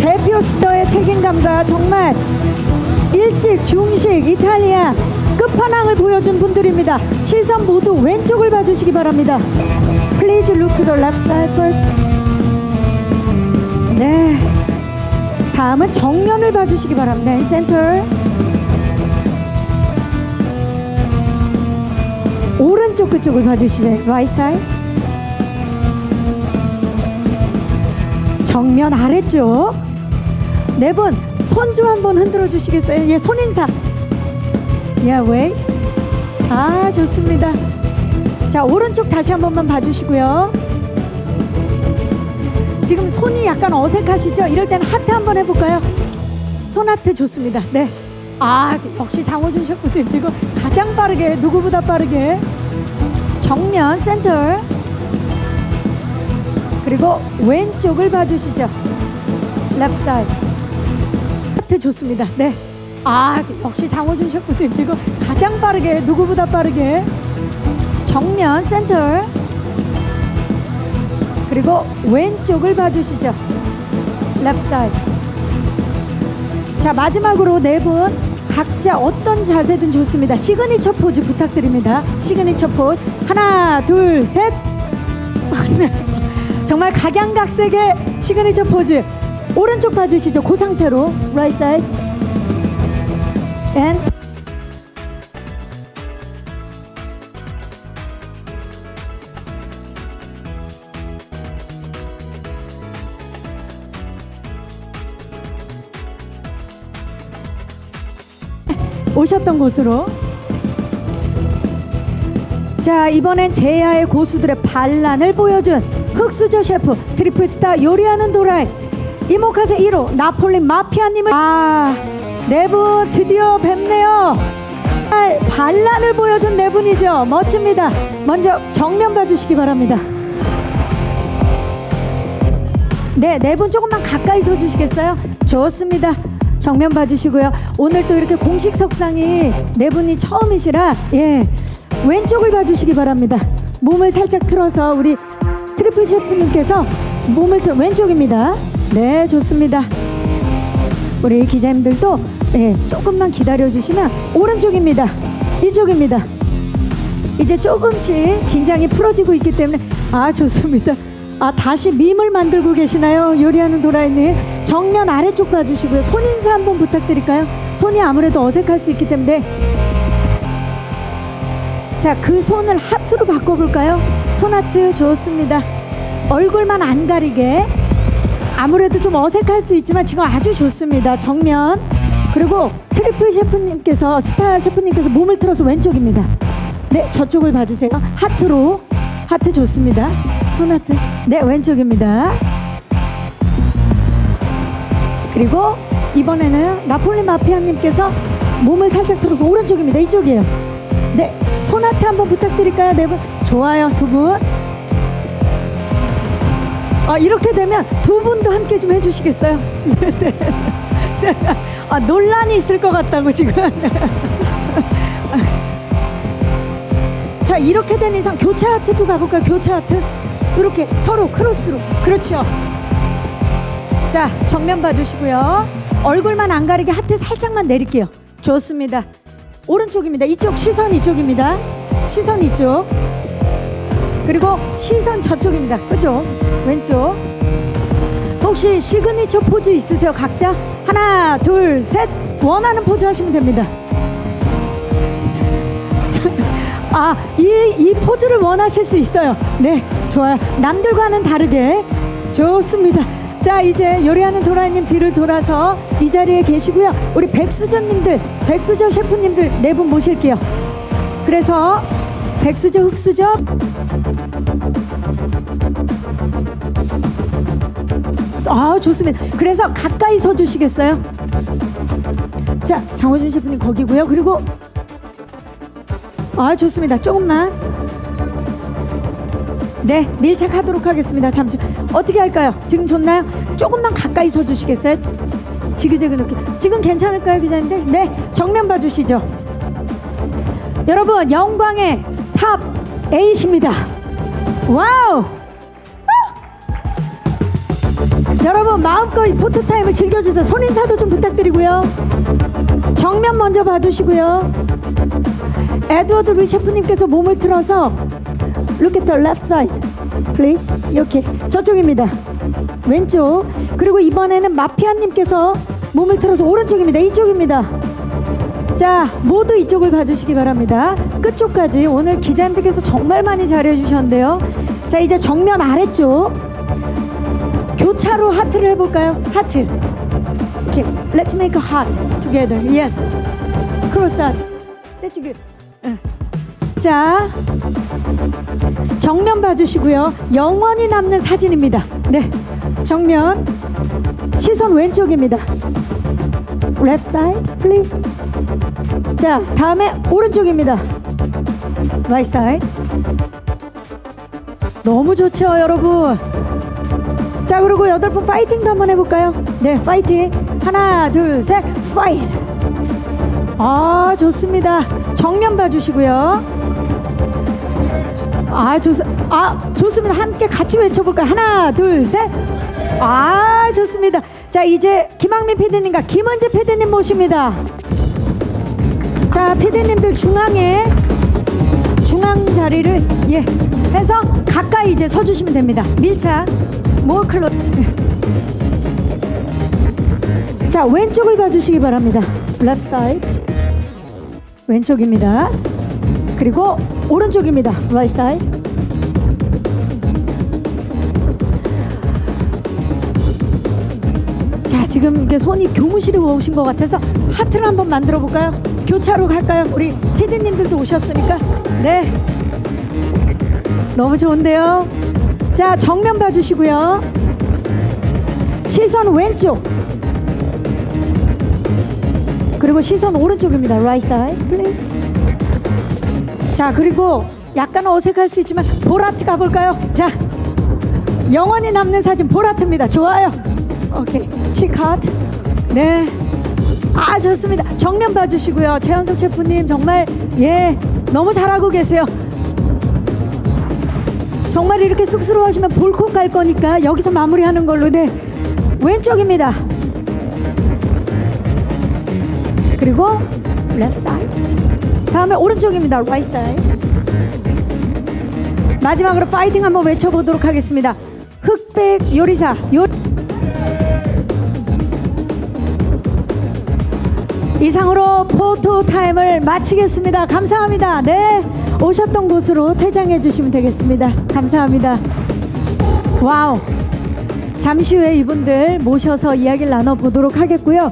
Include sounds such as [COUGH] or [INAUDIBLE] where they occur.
대표 스터의 책임감과 정말 일식, 중식, 이탈리아 끝판왕을 보여준 분들입니다. 시선 모두 왼쪽을 봐주시기 바랍니다. Please look to the left side first. 네. 다음은 정면을 봐주시기 바랍니다. Center. 오른쪽 그쪽을 봐주시죠. Right side. 정면 아래쪽. 네 분 손 좀 한번 흔들어 주시겠어요? 예, 손 인사. 예, 왜? 아, 좋습니다. 자, 오른쪽 다시 한 번만 봐주시고요. 지금 손이 약간 어색하시죠? 이럴 때는 하트 한번 해볼까요? 손 하트 좋습니다. 네. 아, 역시 장호준 셰프님 지금 가장 빠르게, 누구보다 빠르게. 정면, 센터. 그리고 왼쪽을 봐주시죠. 랩 사이드. 하트 좋습니다. 네. 아, 역시 장호준 셰프님 지금 가장 빠르게, 누구보다 빠르게. 정면, 센터. 그리고 왼쪽을 봐주시죠. 랩 사이드. 자, 마지막으로 네 분 각자 어떤 자세든 좋습니다. 시그니처 포즈 부탁드립니다. 시그니처 포즈. 하나, 둘, 셋. 네. [LAUGHS] 정말 각양각색의 시그니처 포즈. 오른쪽 봐주시죠. 그 상태로. right side. and 오셨던 곳으로 자 이번엔 제야의 고수들의 반란을 보여준 흑수저 셰프 트리플 스타 요리하는 도라이 이모카세 1호 나폴린 마피아님을 아네 분 드디어 뵙네요 반란을 보여준 네 분이죠 멋집니다 먼저 정면 봐주시기 바랍니다 네, 네 분 조금만 가까이 서 주시겠어요? 좋습니다. 정면 봐주시고요. 오늘 또 이렇게 공식 석상이 네 분이 처음이시라 예 왼쪽을 봐주시기 바랍니다. 몸을 살짝 틀어서 우리 트리플 셰프님께서 몸을 틀 왼쪽입니다. 네, 좋습니다. 우리 기자님들도 예 조금만 기다려 주시면 오른쪽입니다. 이쪽입니다. 이제 조금씩 긴장이 풀어지고 있기 때문에 아 좋습니다. 아 다시 밈을 만들고 계시나요? 요리하는 도라이님 정면 아래쪽 봐주시고요. 손 인사 한번 부탁드릴까요? 손이 아무래도 어색할 수 있기 때문에 자 그 손을 하트로 바꿔볼까요? 손 하트 좋습니다. 얼굴만 안 가리게 아무래도 좀 어색할 수 있지만 지금 아주 좋습니다. 정면 그리고 트리플 셰프님께서 스타 셰프님께서 몸을 틀어서 왼쪽입니다. 네 저쪽을 봐주세요. 하트로 하트 좋습니다. 손 하트 네 왼쪽입니다. 그리고 이번에는 나폴리 마피아님께서 몸을 살짝 틀어서 오른쪽입니다. 이쪽이에요. 네, 손 하트 한번 부탁드릴까요? 네 분. 좋아요, 두 분. 아, 이렇게 되면 두 분도 함께 좀 해주시겠어요? 네, [LAUGHS] 네. 네. 아, 논란이 있을 것 같다고 지금. [LAUGHS] 자, 이렇게 된 이상 교차 하트도 가볼까요? 교차 하트. 이렇게 서로 크로스로. 그렇죠. 자, 정면 봐주시고요. 얼굴만 안 가리게 하트 살짝만 내릴게요. 좋습니다. 오른쪽입니다. 이쪽 시선 이쪽입니다. 시선 이쪽. 그리고 시선 저쪽입니다. 그죠? 왼쪽. 혹시 시그니처 포즈 있으세요? 각자? 하나, 둘, 셋. 원하는 포즈 하시면 됩니다. [LAUGHS] 아, 이, 이 포즈를 원하실 수 있어요. 네, 좋아요. 남들과는 다르게. 좋습니다. 자, 이제 요리하는 도라이님 뒤를 돌아서 이 자리에 계시고요. 우리 백수저님들, 백수저 셰프님들 네 분 모실게요. 그래서 백수저, 흑수저. 아, 좋습니다. 그래서 가까이 서 주시겠어요? 자, 장호준 셰프님 거기고요. 그리고 아 좋습니다. 조금만 네 밀착하도록 하겠습니다. 잠시 어떻게 할까요? 지금 좋나요? 조금만 가까이 서 주시겠어요? 지- 지그재그 느낌 지금 괜찮을까요, 기자님들? 네 정면 봐주시죠. 여러분 영광의 탑 8입니다. 와우! 우! 여러분 마음껏 이 포토타임을 즐겨주세요. 손인사도 좀 부탁드리고요. 정면 먼저 봐주시고요. 에드워드 리셰프님께서 몸을 틀어서 Look at the left side, please. 이렇게 저쪽입니다. 왼쪽. 그리고 이번에는 마피아님께서 몸을 틀어서 오른쪽입니다. 이쪽입니다. 자, 모두 이쪽을 봐주시기 바랍니다. 끝쪽까지 오늘 기자님들께서 정말 많이 잘해주셨는데요. 자, 이제 정면 아래쪽 교차로 하트를 해볼까요? 하트. Okay, let's make a heart together. Yes. Cross out. That's good. 응. 자, 정면 봐주시고요. 영원히 남는 사진입니다. 네, 정면. 시선 왼쪽입니다. Left side, please. 자, 다음에 오른쪽입니다. Right side. 너무 좋죠, 여러분. 자, 그리고 여덟 분 파이팅도 한번 해볼까요? 네, 파이팅. 하나, 둘, 셋, 파이트. 아, 좋습니다. 정면 봐주시고요. 아, 좋, 아, 좋습니다. 함께 같이 외쳐볼까요? 하나, 둘, 셋. 아, 좋습니다. 자, 이제 김학민 PD님과 김은재 PD님 모십니다. 자, PD님들 중앙에 중앙 자리를 예 해서 가까이 이제 서주시면 됩니다. 밀착, 모어 클로. 자, 왼쪽을 봐주시기 바랍니다. left side. 왼쪽입니다. 그리고 오른쪽입니다. side. 자, 지금 이게 손이 교무실에 오신 것 같아서 하트를 한번 만들어 볼까요? 교차로 갈까요? 우리 피디님들도 오셨으니까. 네. 너무 좋은데요. 자, 정면 봐주시고요. 시선 왼쪽. 그리고 시선 오른쪽입니다. Right side, please. 자, 그리고 약간 어색할 수 있지만 보라트 가볼까요? 자, 영원히 남는 사진 보라트입니다. 좋아요. 오케이. 치카트. 네. 아, 좋습니다. 정면 봐주시고요. 최현석 셰프님 정말 예 너무 잘하고 계세요. 정말 이렇게 쑥스러워 하시면 볼콕 갈 거니까 여기서 마무리하는 걸로 네 왼쪽입니다. 그리고 left side. 다음에 오른쪽입니다. right side. 마지막으로 파이팅 한번 외쳐보도록 하겠습니다. 흑백 요리사 요. 이상으로 포토 타임을 마치겠습니다. 감사합니다. 네, 오셨던 곳으로 퇴장해 주시면 되겠습니다. 감사합니다. 와우. 잠시 후에 이분들 모셔서 이야기를 나눠 보도록 하겠고요.